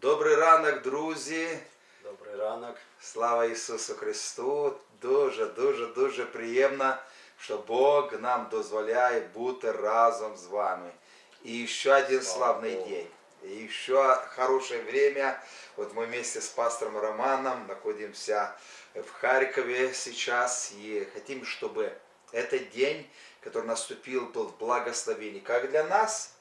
Добрий ранок, друзі. Добрий ранок. Слава Ісусу Христу. Дуже, дуже, дуже приємно, що Бог нам дозволяє бути разом з вами. И еще один Слава славный Богу. день. И еще хорошее время. Вот мы вместе с пастором Романом находимся в Харькове сейчас и хотим, чтобы этот день, который наступил, был в благословении как для нас,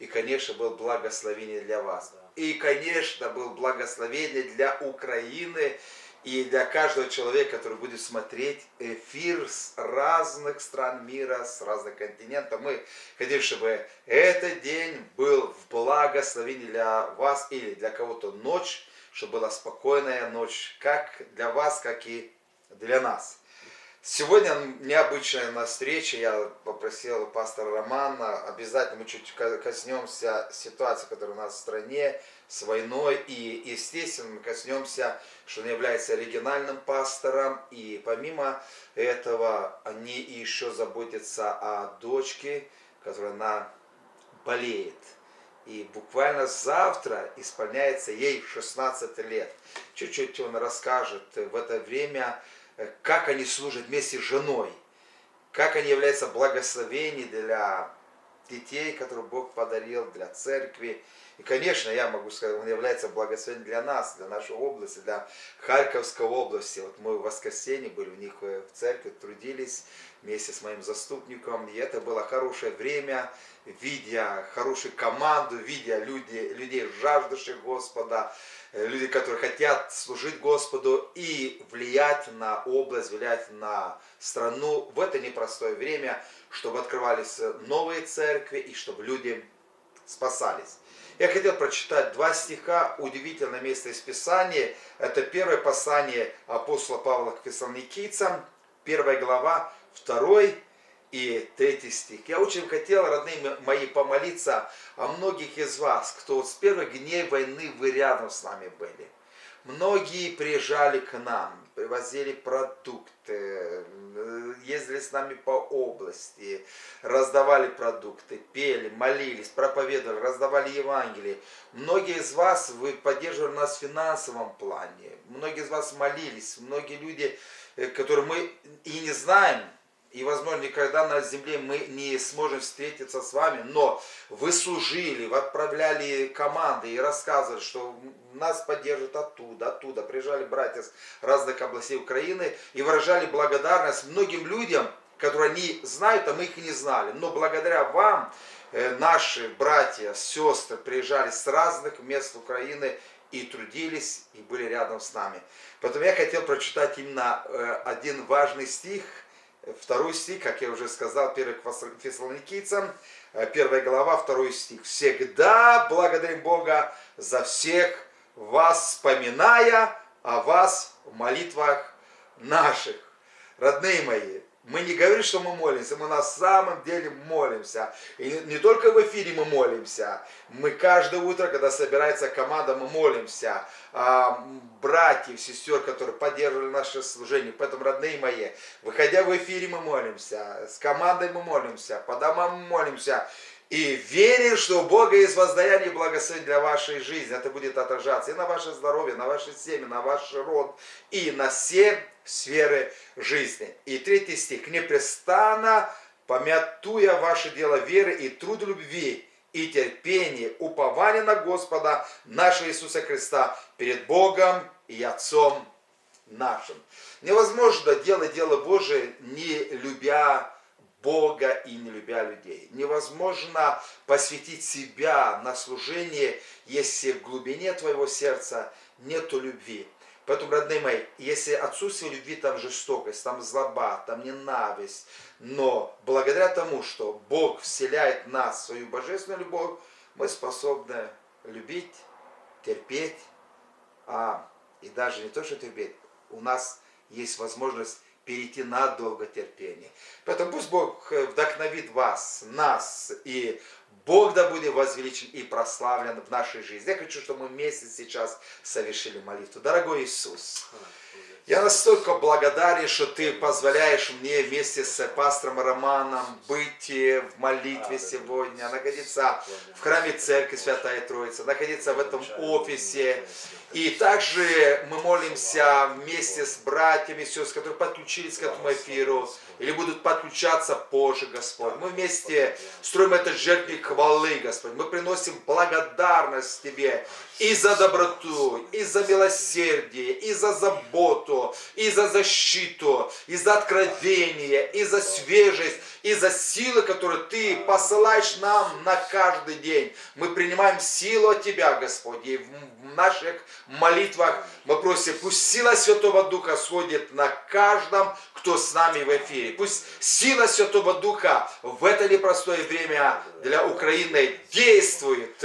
и, конечно, был благословение для вас. И, конечно, был благословение для Украины и для каждого человека, который будет смотреть эфир с разных стран мира, с разных континентов. Мы хотим, чтобы этот день был в благословении для вас или для кого-то ночь, чтобы была спокойная ночь, как для вас, как и для нас. Сегодня необычная у нас встреча. Я попросил пастора Романа. Обязательно мы чуть ко- коснемся ситуации, которая у нас в стране с войной. И, естественно, мы коснемся, что он является оригинальным пастором. И помимо этого, они еще заботятся о дочке, которая она болеет. И буквально завтра исполняется ей 16 лет. Чуть-чуть он расскажет в это время, как они служат вместе с женой, как они являются благословением для детей, которые Бог подарил, для церкви. И, конечно, я могу сказать, он является благословением для нас, для нашей области, для Харьковской области. Вот мы в воскресенье были у них э, в церкви, трудились вместе с моим заступником. И это было хорошее время, видя хорошую команду, видя люди, людей, жаждущих Господа, э, люди, которые хотят служить Господу и влиять на область, влиять на страну в это непростое время, чтобы открывались новые церкви и чтобы люди спасались. Я хотел прочитать два стиха, удивительное место из Писания. Это первое послание апостола Павла к фессалоникийцам, первая глава, второй и третий стих. Я очень хотел, родные мо- мои, помолиться о многих из вас, кто с первых дней войны вы рядом с нами были. Многие приезжали к нам, привозили продукты, э, ездили с нами по области, раздавали продукты, пели, молились, проповедовали, раздавали Евангелие. Многие из вас, вы поддерживали нас в финансовом плане, многие из вас молились, многие люди, э, которые мы и не знаем, и, возможно, никогда на земле мы не сможем встретиться с вами, но вы служили, вы отправляли команды и рассказывали, что нас поддержат оттуда, оттуда. Приезжали братья с разных областей Украины и выражали благодарность многим людям, которые они знают, а мы их не знали. Но благодаря вам, э, наши братья, сестры приезжали с разных мест Украины и трудились, и были рядом с нами. Поэтому я хотел прочитать именно э, один важный стих, Второй стих, как я уже сказал, первый к фессалоникийцам, э, первая глава, второй стих. «Всегда благодарим Бога за всех вас, вспоминая о вас в молитвах наших». Родные мои, мы не говорим, что мы молимся, мы на самом деле молимся. И не только в эфире мы молимся, мы каждое утро, когда собирается команда, мы молимся. А, братьев, сестер, которые поддерживали наше служение. Поэтому, родные мои, выходя в эфире, мы молимся, с командой мы молимся, по домам мы молимся. И верим, что у Бога есть воздаяние и благословение для вашей жизни. Это будет отражаться и на ваше здоровье, на ваше семя, на ваш род, и на все сферы жизни. И третий стих. «Непрестанно помятуя ваше дело веры и труд любви, и терпение, упование на Господа нашего Иисуса Христа перед Богом и Отцом нашим». Невозможно делать дело Божие, не любя Бога и не любя людей. Невозможно посвятить себя на служение, если в глубине твоего сердца нету любви. Поэтому, родные мои, если отсутствие любви, там жестокость, там злоба, там ненависть, но благодаря тому, что Бог вселяет в нас свою божественную любовь, мы способны любить, терпеть, а, и даже не то, что терпеть, у нас есть возможность перейти на долготерпение. Поэтому пусть Бог э, вдохновит вас, нас, и Бог да будет возвеличен и прославлен в нашей жизни. Я хочу, чтобы мы вместе сейчас совершили молитву. Дорогой Иисус, я настолько благодарен, что ты позволяешь мне вместе с пастором Романом быть в молитве сегодня, находиться в храме церкви Святая Троица, находиться в этом офисе. И также мы молимся вместе с братьями сестрами, которые подключились к этому эфиру или будут подключаться позже, Господь. Мы вместе строим этот жертвенник хвалы, Господь. Мы приносим благодарность Тебе и за доброту, и за милосердие, и за заботу, и за защиту, и за откровение, и за свежесть, и за силы, которые Ты посылаешь нам на каждый день. Мы принимаем силу от Тебя, Господь, и в наших молитвах мы просим, пусть сила Святого Духа сходит на каждом, кто с нами в эфире. Пусть сила Святого Духа в это непростое время для Украины действует.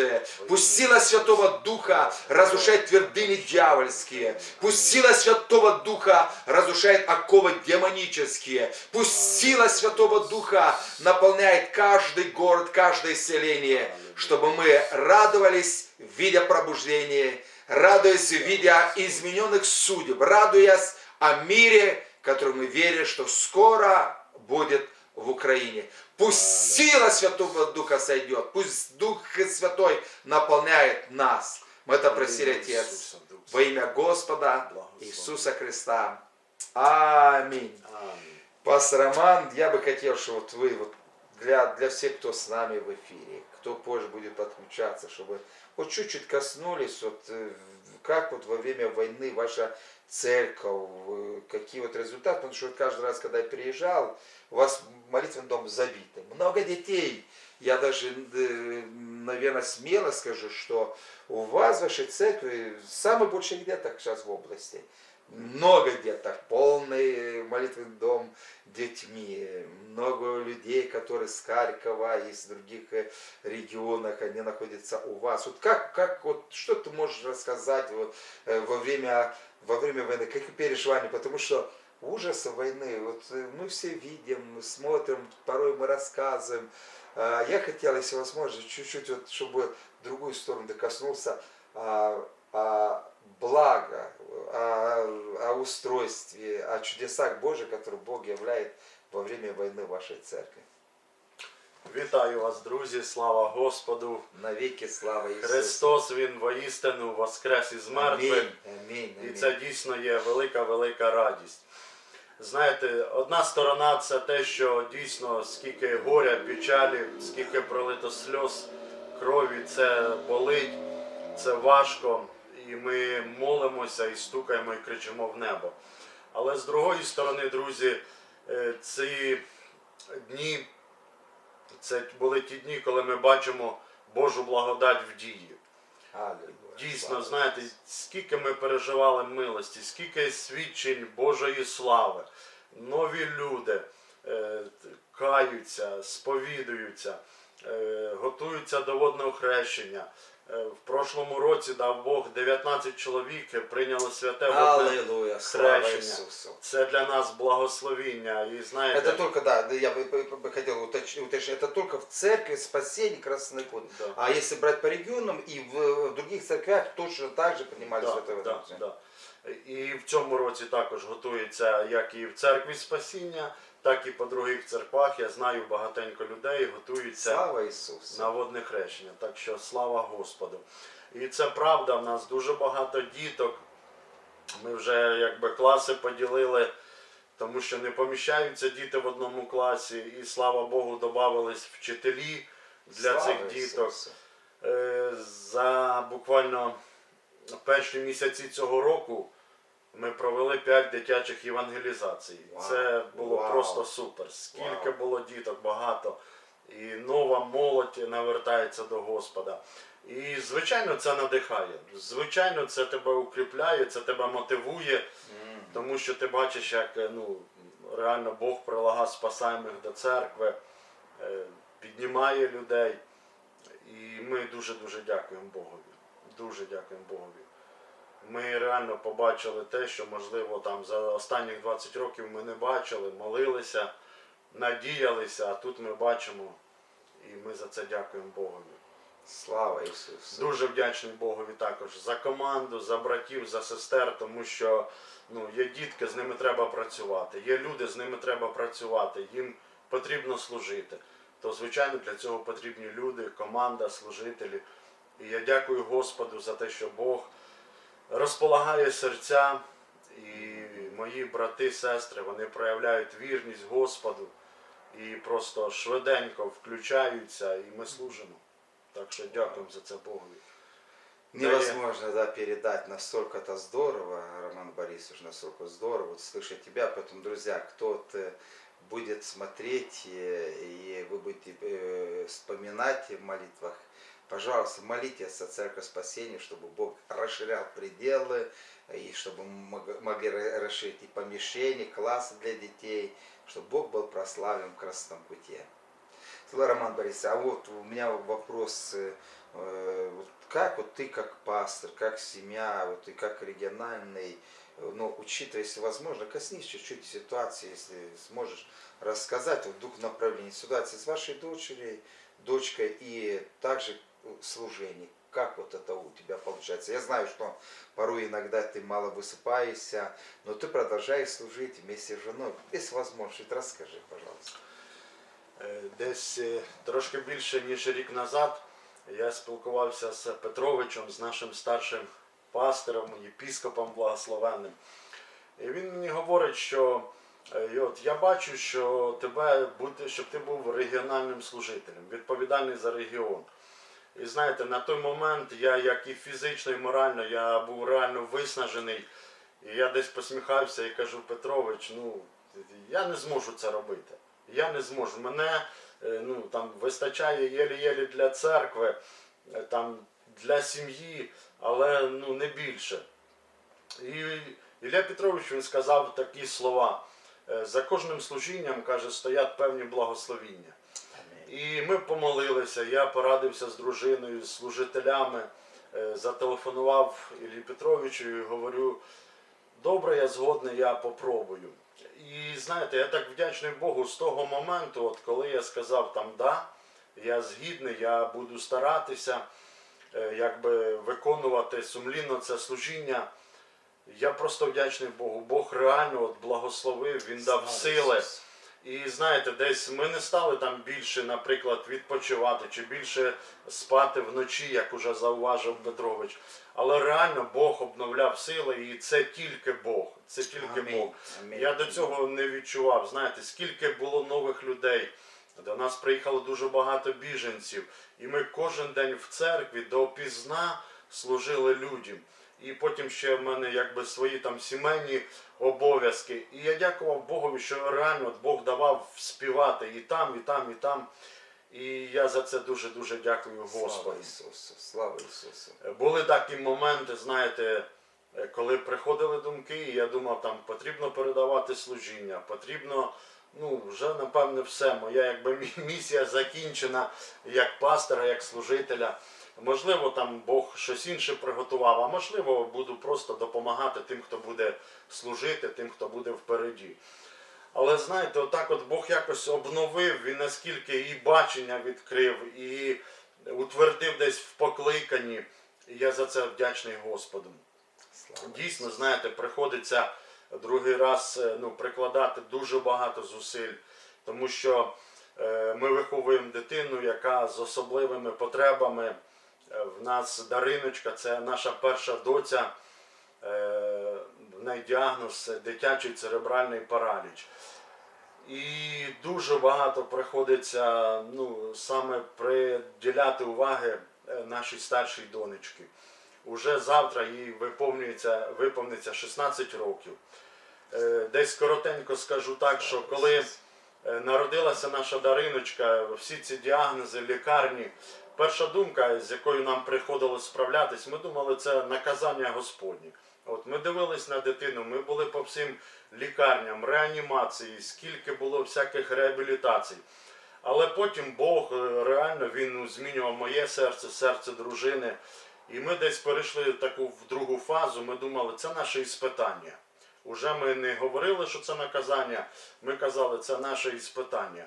Пусть сила Святого Духа разрушает твердыни дьявольские. Пусть сила Святого Духа разрушает оковы демонические. Пусть сила Святого Духа наполняет каждый город, каждое селение, чтобы мы радовались, видя пробуждение, радуясь, видя измененных судеб, радуясь о мире, который мы верим, что скоро будет в Украине. Пусть сила Святого Духа сойдет, пусть Дух Святой наполняет нас. Мы это просили, Отец, во имя Господа Иисуса Христа. Аминь. Пастор Роман, я бы хотел, чтобы вот вы, вот для, для всех, кто с нами в эфире, кто позже будет подключаться, чтобы вот чуть-чуть коснулись, вот э, как вот во время войны ваша церковь, э, какие вот результаты, потому что каждый раз, когда я приезжал, у вас молитвенный дом забитый, много детей, я даже, э, наверное, смело скажу, что у вас в вашей церкви самый деток сейчас в области. Много деток, полный молитвенный дом детьми, много людей, которые с Харькова, из других э, регионов, они находятся у вас. Вот как, как вот, что ты можешь рассказать вот, э, во время, во время войны, какие переживания, потому что ужасы войны, вот э, мы все видим, мы смотрим, порой мы рассказываем. А, Я хотел, если возможно, чуть-чуть, вот, чтобы другую сторону докоснулся, а, а, благо, о, о устройстве, о чудесах Божьих, которые Бог являет во время войны в вашей церкви. Вітаю вас, друзі! Слава Господу! Навіки слава Ісусу. Христос Він воістину воскрес із мертвих, Амінь, амінь, і це дійсно є велика, велика радість. Знаєте, одна сторона це те, що дійсно скільки горя, печалі, скільки пролито сльоз, крові, це болить, це важко, і ми молимося і стукаємо і кричимо в небо. Але з другої сторони, друзі, е, ці дні це були ті дні, коли ми бачимо Божу благодать в дії. Дійсно, знаєте, скільки ми переживали милості, скільки свідчень Божої слави, нові люди е, каються, сповідуються, е, готуються до водного хрещення. Е, в прошлому році дав Бог 19 чоловік прийняли святе водне. Аллилуйя, слава хрещення. Иисусу. Це для нас благословіння. І знаєте, Это только, да, да, я бы, бы- бы хотел уточ- уточнить, это только в церкви спасения Красный Кут. Да. А если брать по регионам и в, в других церквях точно так же принимали Да, Святое да, Водное. да. І в цьому році також готується як і в церкві спасіння, так і по других церквах. Я знаю багатенько людей готуються на водне хрещення. Так що слава Господу. І це правда, в нас дуже багато діток. Ми вже якби класи поділили, тому що не поміщаються діти в одному класі. І слава Богу, додавались вчителі для Слава цих діток. Ісусу. Е, За буквально перші місяці цього року ми провели 5 дитячих євангелізацій. Вау, Це було вау. просто супер. Скільки Вау. було діток, багато. І нова молодь навертається до Господа. І звичайно це надихає. Звичайно, це тебе укріпляє, це тебе мотивує, М. тому що ти бачиш, як е, ну, реально Бог прилага спасаємих до церкви, е, піднімає людей. І ми дуже-дуже дякуємо Богові. Дуже дякуємо Богові. Ми реально побачили те, що, можливо, там за останніх 20 років ми не бачили, молилися, надіялися, а тут ми бачимо І ми за це дякуємо Богові. Слава Ісусу. Дуже вдячний Богові також за команду, за братів, за сестер, тому що ну, є дітки, з ними треба працювати, є люди, з ними треба працювати, їм потрібно служити. То, звичайно, для цього потрібні люди, команда, служителі. І я дякую Господу за те, що Бог розполагає серця, і мої брати, сестри, вони проявляють вірність Господу і просто швиденько включаються, і ми служимо. Так що дякуємо за це Богові. Невозможно да, передать, настолько это здорово, Роман Борисович, настолько здорово вот слышать тебя. Поэтому, друзья, кто будет смотреть, э, и вы будете э, вспоминать в молитвах, пожалуйста, молитесь о Церковь Спасения, чтобы Бог расширял пределы, и чтобы могли ра- расширить и помещения, классы для детей, чтобы Бог был прославлен в красном пути. Роман Борисович, а вот у меня вопрос, э, как вот ты как пастор, как семья, вот ты как региональный, э, ну, учитывая, если возможно, коснись чуть-чуть ситуации, если сможешь рассказать в двух направлениях. Ситуации с вашей дочерью, дочкой и также служение. Как вот это у тебя получается? Я знаю, что порой иногда ты мало высыпаешься, но ты продолжаешь служить вместе с женой. Если возможно, чуть расскажи, пожалуйста. Е, Десь е, трошки більше ніж рік назад я спілкувався з Петровичем, з нашим старшим пастором, єпіскопом благословенним. І він мені говорить, що е, і от, я бачу, що тебе бути, щоб ти був регіональним служителем, відповідальний за регіон. І знаєте, на той момент я, як і фізично, і морально, я був реально виснажений. І я десь посміхався і кажу, Петрович, ну я не зможу це робити. Я не зможу. Мене е, ну, там, вистачає єлі-єлі для церкви, е, там, для сім'ї, але ну, не більше. І Ілля Петрович він сказав такі слова. е, За кожним служінням, каже, стоять певні благословіння. І ми помолилися, я порадився з дружиною, з служителями, е, зателефонував Іллі Петровичу і говорю, добре, я згодний, я попробую. І знаєте, я так вдячний Богу з того моменту, от коли я сказав там да, я згідний, я буду старатися е, якби виконувати сумлінно це служіння. Я просто вдячний Богу. Бог реально от благословив, Він дав сили. І знаєте, десь ми не стали там більше, наприклад, відпочивати чи більше спати вночі, як уже зауважив Петрович. Але реально Бог обновляв сили, і це тільки Бог. Це тільки Бог. Амінь. Я до цього не відчував. Знаєте, скільки було нових людей. До нас приїхало дуже багато біженців, і ми кожен день в церкві допізна служили людям. І потім ще в мене якби свої там сімейні обов'язки. І я дякував Богові, що реально Бог давав співати і там, і там, і там. І я за це дуже дуже дякую Слава Господу. Ісусу, слава Ісусу. Були такі моменти, знаєте, е, коли приходили думки, і я думав, там потрібно передавати служіння, потрібно, ну, вже напевне все. Моя якби місія закінчена як пастора, як служителя. Можливо, там Бог щось інше приготував, а можливо, буду просто допомагати тим, хто буде служити, тим, хто буде впереді. Але знаєте, отак от Бог якось обновив, він наскільки і бачення відкрив, і утвердив десь в покликанні. І я за це вдячний Господу. Слава Дійсно, знаєте, приходиться другий раз е, ну, прикладати дуже багато зусиль, тому що е, ми виховуємо дитину, яка з особливими потребами. Е, В нас Дариночка, це наша перша доця, е, в неї діагноз дитячий церебральний параліч. І дуже багато приходиться ну, саме приділяти уваги е, нашій старшій донечці. Уже завтра їй виповнюється, виповниться 16 років. Десь коротенько скажу так, що коли народилася наша Дариночка, всі ці діагнози, лікарні, перша думка, з якою нам приходилось справлятись, ми думали, це наказання Господнє. От ми дивились на дитину, ми були по всім лікарням, реанімації, скільки було всяких реабілітацій. Але потім Бог е, реально він змінював моє серце, серце дружини. І ми десь перейшли таку в другу фазу. Ми думали, це наше іспитання. Уже ми не говорили, що це наказання, ми казали, це наше іспитання.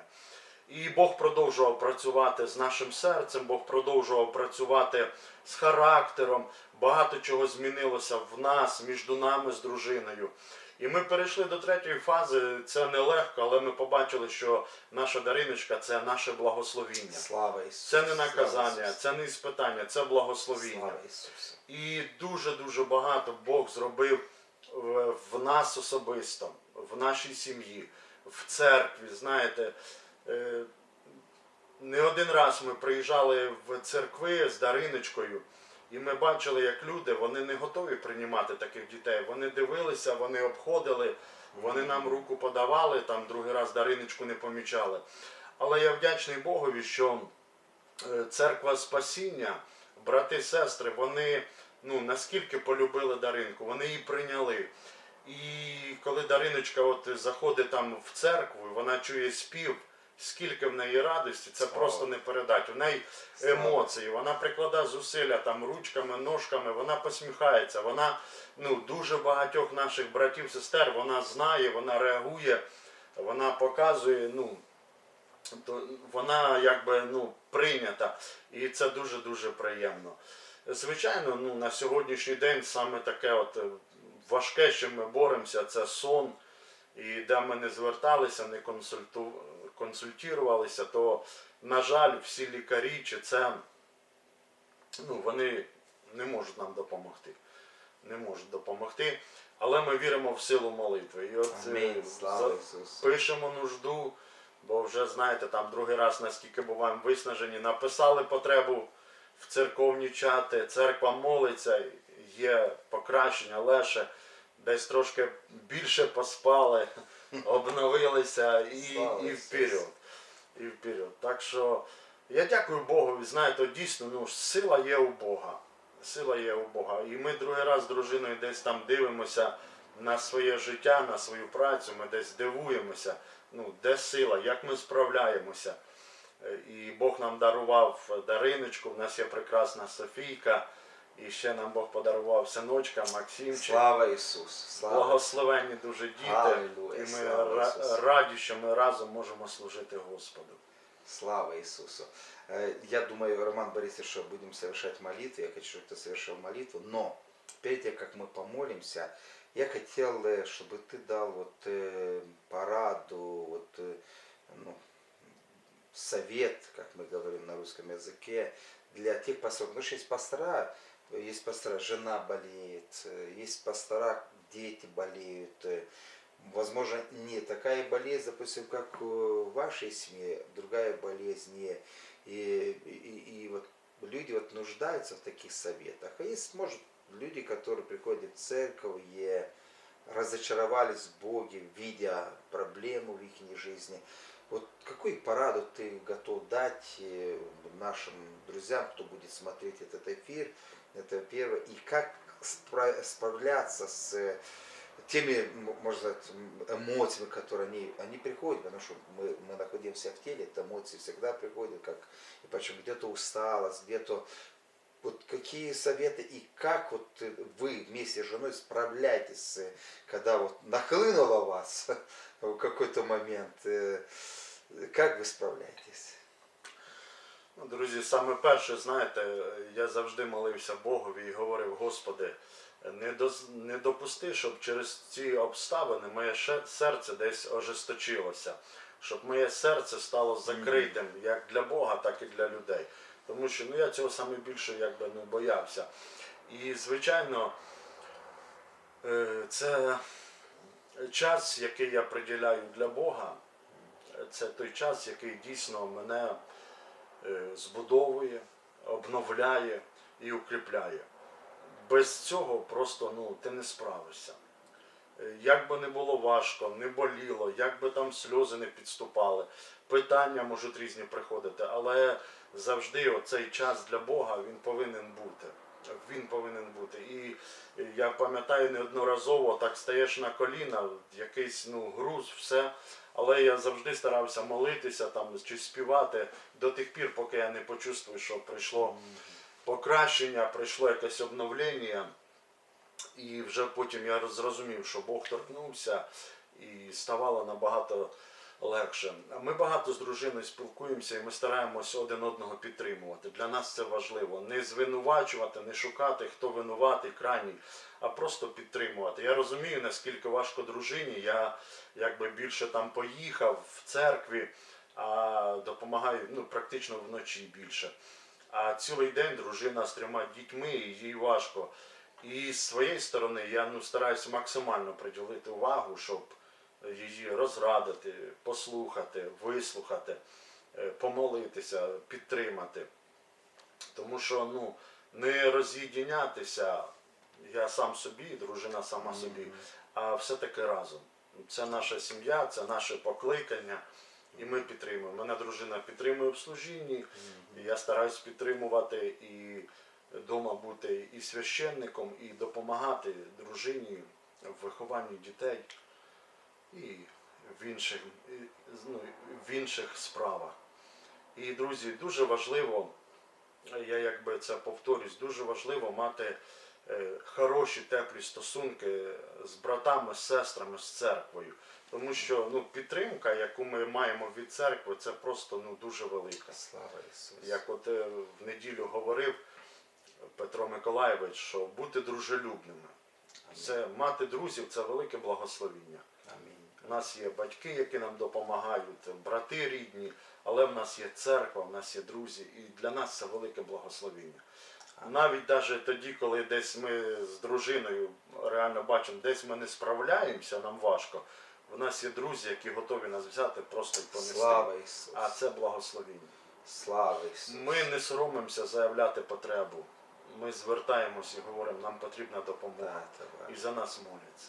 І Бог продовжував працювати з нашим серцем, Бог продовжував працювати з характером. Багато чого змінилося в нас, між нами з дружиною. І ми перейшли до третьої фази. Це нелегко, але ми побачили, що наша Дариночка це наше благословіння. Слава Ісусу. Це не наказання, це не іспитання, це благословіння. Слава Ісусу. І дуже-дуже багато Бог зробив в, в нас особисто, в нашій сім'ї, в церкві. Знаєте, е, не один раз ми приїжджали в церкви з Дариночкою, і ми бачили, як люди вони не готові приймати таких дітей. Вони дивилися, вони обходили, вони нам руку подавали, там другий раз Дариночку не помічали. Але я вдячний Богові, що е, церква спасіння, брати, і сестри, вони ну, наскільки полюбили Даринку, вони її прийняли. І коли Дариночка от заходить там в церкву, вона чує спів, скільки в неї радості, це Слава. просто не передати. У неї Слава. емоції, вона прикладає зусилля там ручками, ножками, вона посміхається. Вона ну, дуже багатьох наших братів, сестер, вона знає, вона реагує, вона показує. ну, то вона якби ну, прийнята, і це дуже-дуже приємно. Звичайно, ну, на сьогоднішній день саме таке от е, важке, що ми боремося, це сон. І де ми не зверталися, не консульту... консультувалися, то, на жаль, всі лікарі чи це ну, вони не можуть нам допомогти. Не можуть допомогти. Але ми віримо в силу молитви. І от е, Амінь. За- пишемо нужду, бо вже знаєте, там другий раз, наскільки буваємо виснажені, написали потребу в церковні чати, церква молиться, є покращення, легше, десь трошки більше поспали, обновилися і, Слава і вперед. І вперед. Так що я дякую Богу, ви знаєте, дійсно, ну, сила є у Бога. Сила є у Бога. І ми другий раз з дружиною десь там дивимося на своє життя, на свою працю, ми десь дивуємося, ну, де сила, як ми справляємося. Е, І Бог нам дарував Дариночку, в нас є прекрасна Софійка, і ще нам Бог подарував синочка Максимчик. Слава Ісусу. Слава. Благословенні дуже діти. Алілуя, І ми слава ра- Ісусу. раді, що ми разом можемо служити Господу. Слава Иисусу. Э, Я думаю, Роман Борисович, что будем совершать молитву. Я хочу, чтобы ты совершил молитву. Но перед тем, как мы помолимся, я хотел, э, чтобы ты дал вот э, пораду, вот, э, ну, совет, как мы говорим на русском языке, для тех пасторов. Потому что есть пастора, есть пастора, жена болеет, есть пастора, дети болеют, возможно, не такая болезнь, допустим, как в вашей семье, другая болезнь, не. И, и, и вот люди вот нуждаются в таких советах. А есть, может, люди, которые приходят в церковь и разочаровались в Боге, видя проблему в их жизни. Вот какую пораду ты готов дать э, нашим друзьям, кто будет смотреть этот эфир, это первое, и как спра- справляться с э, теми, можно сказать, эмоциями, которые они, они приходят, потому что мы, мы находимся в теле, это эмоции всегда приходят, как, и почему где-то усталость, где-то вот какие советы и как вот вы вместе с женой справляетесь, э, когда вот нахлынуло вас в какой-то момент, э, как ви справляєтесь? Ну, Друзі, саме перше, знаєте, я завжди молився Богові і говорив, Господи, не, доз, не допусти, щоб через ці обставини моє серце десь ожесточилося, щоб моє серце стало закритим як для Бога, так і для людей. Тому що ну, я цього саме більше якби, ну, боявся. І, звичайно, е, це час, який я приділяю для Бога, це той час, який дійсно мене збудовує, обновляє і укріпляє. Без цього просто ну, ти не справишся. Е, Як би не було важко, не боліло, як би там сльози не підступали, питання можуть різні приходити, але завжди оцей час для Бога він повинен бути. Він повинен бути. І я пам'ятаю неодноразово так стаєш на коліна, якийсь ну, груз, все. Але я завжди старався молитися там чи співати до тих пір, поки я не почувствую, що прийшло покращення, прийшло якесь обновлення. І вже потім я зрозумів, що Бог торкнувся і ставало набагато легше. Ми багато з дружиною спілкуємося і ми стараємось один одного підтримувати. Для нас це важливо. Не звинувачувати, не шукати, хто винуватий, крайній, а просто підтримувати. Я розумію, наскільки важко дружині. Я якби більше там поїхав в церкві, а допомагаю ну, практично вночі більше. А цілий день дружина з трьома дітьми, і їй важко. І з своєї сторони я ну, стараюся максимально приділити увагу, щоб її розрадити, послухати, вислухати, е, помолитися, підтримати. Тому що ну, не роз'єднятися я сам собі, дружина сама собі, а все-таки разом. Це наша сім'я, це наше покликання, і ми підтримуємо. Мене дружина підтримує в служінні, і я стараюсь підтримувати і вдома бути і священником, і допомагати дружині в вихованні дітей і в інших, ну, в інших справах. І, друзі, дуже важливо, я якби це повторюсь, дуже важливо мати е, хороші теплі стосунки з братами, з сестрами, з церквою. Тому що ну, підтримка, яку ми маємо від церкви, це просто ну, дуже велика. Слава Ісусу. Як от е, в неділю говорив Петро Миколаєвич, що бути дружелюбними. Це мати друзів це велике благословіння. Нас є батьки, які нам допомагають, брати рідні, але в нас є церква, в нас є друзі, і для нас це велике благословіння. Навіть навіть тоді, коли десь ми з дружиною реально бачимо, десь ми не справляємося, нам важко. В нас є друзі, які готові нас взяти просто й понести. Слава Ісусу. А це благословіння. Слава Ісусу. Ми не соромимося заявляти потребу. Ми звертаємось і говоримо, нам потрібна допомога. Да, І за нас моляться.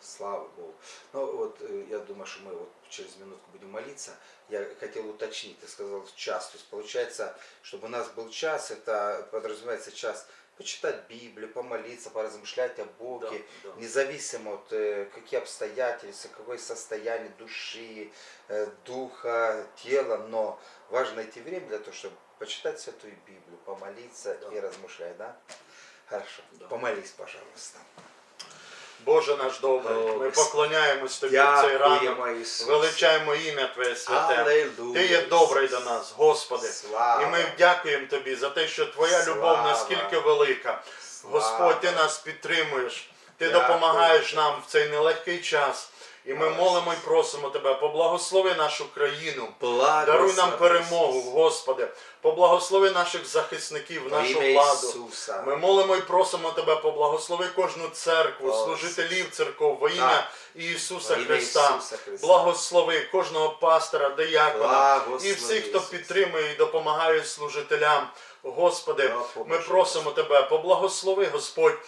Слава Богу. Ну вот э, я думаю, что мы вот через минутку будем молиться. Я хотел уточнить, ты сказал час. То есть получается, чтобы у нас был час, это подразумевается час почитать Библию, помолиться, поразмышлять о Боге, Да, да. независимо от э, какие обстоятельства, какое состояние души, э, духа, тела, но важно найти время для того, чтобы почитать Святую Библию, помолиться Да. и размышлять, да? Хорошо. Да. Помолись, пожалуйста. Боже наш добрий, ми поклоняємось Тобі в цей ранок, величаємо ім'я Твоє святе. Ти є добрий до нас, Господи. І ми дякуємо Тобі за те, що Твоя любов наскільки велика. Господь, Ти нас підтримуєш, Ти допомагаєш нам в цей нелегкий час. І ми молимо і просимо Тебе, поблагослови нашу країну. Даруй нам перемогу, Господи. Поблагослови наших захисників, нашу владу. Ми молимо і просимо Тебе, поблагослови кожну церкву, служителів церков во ім'я Ісуса Христа. Благослови кожного пастора, Благослови, і всіх, хто підтримує і допомагає служителям. Господи, ми просимо Тебе, поблагослови, Господь,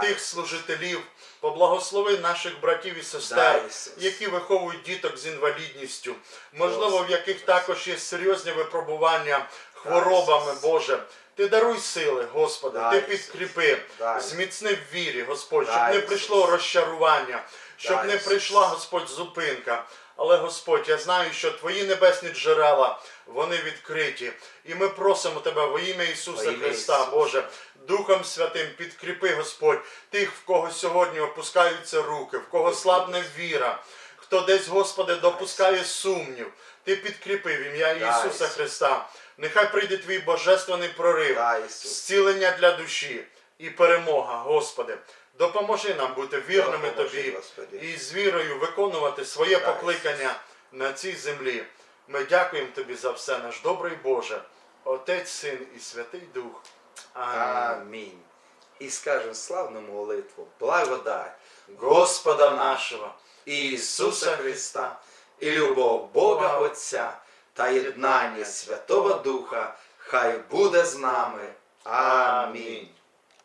тих служителів, поблагослови наших братів і сестер, Ісус. які виховують діток з інвалідністю, можливо, в яких також є серйозні випробування хворобами, Боже. Ти даруй сили, Господи, Ти підкріпи, зміцни в вірі, Господь, щоб не прийшло розчарування, щоб не прийшла, Господь, зупинка. Але Господь, я знаю, що Твої небесні джерела, вони відкриті. І ми просимо Тебе во ім'я Ісуса Во ім'я Христа, Ісуса. Боже, Духом Святим підкріпи, Господь, тих, в кого сьогодні опускаються руки, в кого слабне віра, хто десь, Господи, допускає сумнів. Ти підкріпи в ім'я Ісуса Христа. Нехай прийде твій божественний прорив, зцілення для душі і перемога, Господи. Допоможи нам бути вірними Тобі і з вірою виконувати своє покликання на цій землі. Ми дякуємо Тобі за все, наш добрий Боже, Отець, Син і Святий Дух. Амінь. І скажемо славну молитву, благодать Господа нашого, Ісуса Христа і любов Бога Отця та єднання Святого Духа хай буде з нами. Амінь.